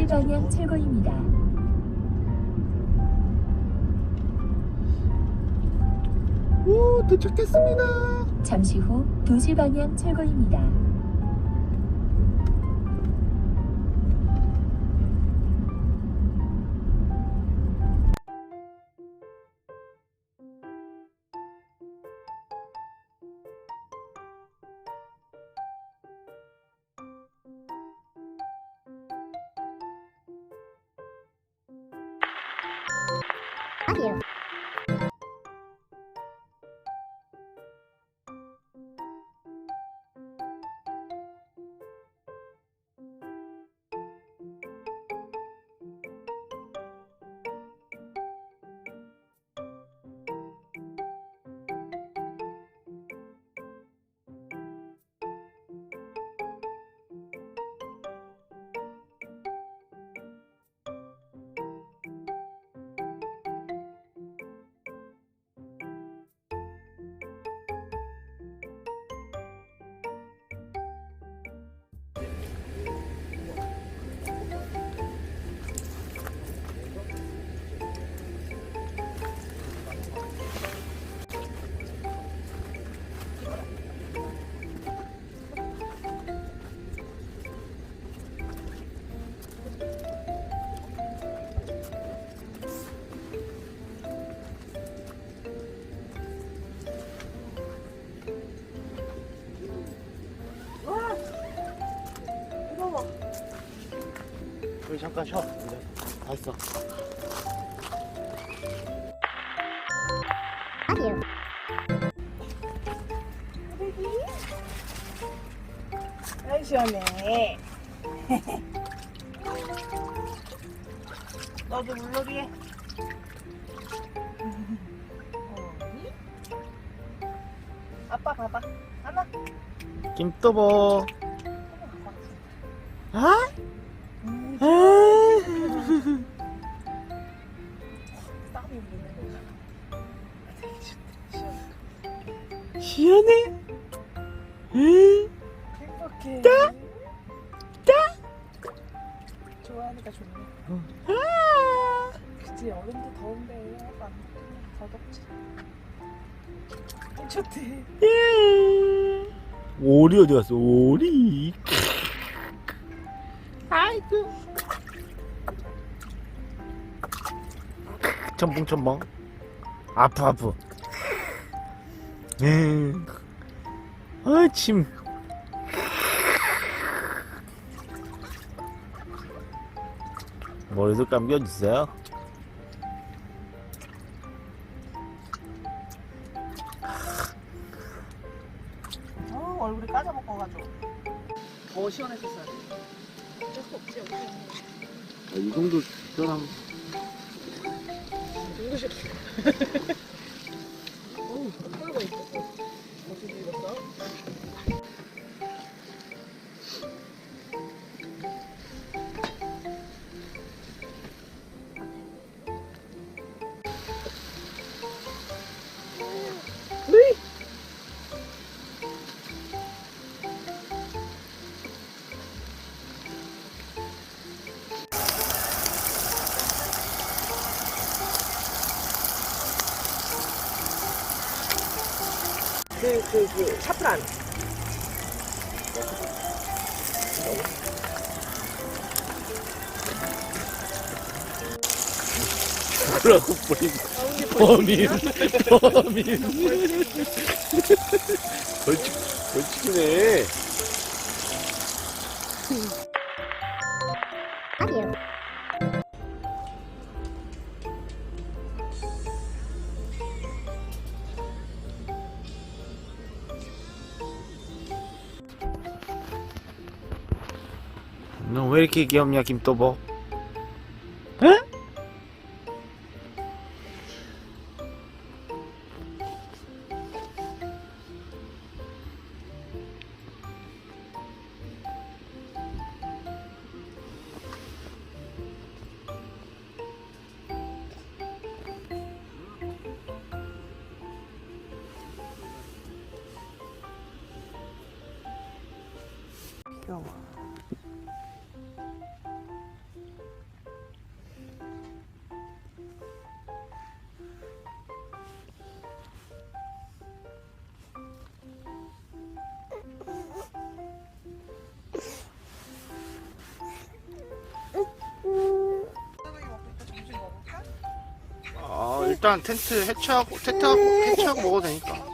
롯데 방향 철거입니다. 오 도착했습니다. 잠시 후 2시 방향 철거입니다. I Love you. 여기 잠깐 쉬어. 이제 다 했어. 아이 시원해. 너도 물놀이 해. 아빠 봐봐. 하나. 김또보. 아? 시원해? 응? 행복해. 좋아하니까 좋네. 아! 그치 어른도 더운데 약간 더 덥지. 좋대. 예. 오리 어디 갔어? 오리. 아이고. 첨벙 첨벙. 아프 아프. 음. 아 침. 머리도 감겨주세요. 어 얼굴이 까져 먹어가지고. 더 시원했었어요. 어쩔 수 없지 어쩔 아, 이 정도 시원함. 눈부셔. 그, 그, 그, 샤프란. 그러고 뿌린 범인 범인. 벌칙 벌칙이네 너 왜 이렇게 귀엽냐 김또보 에? 귀여워. 일단 텐트 해체하고 텐트하고 해체하고 먹어도 되니까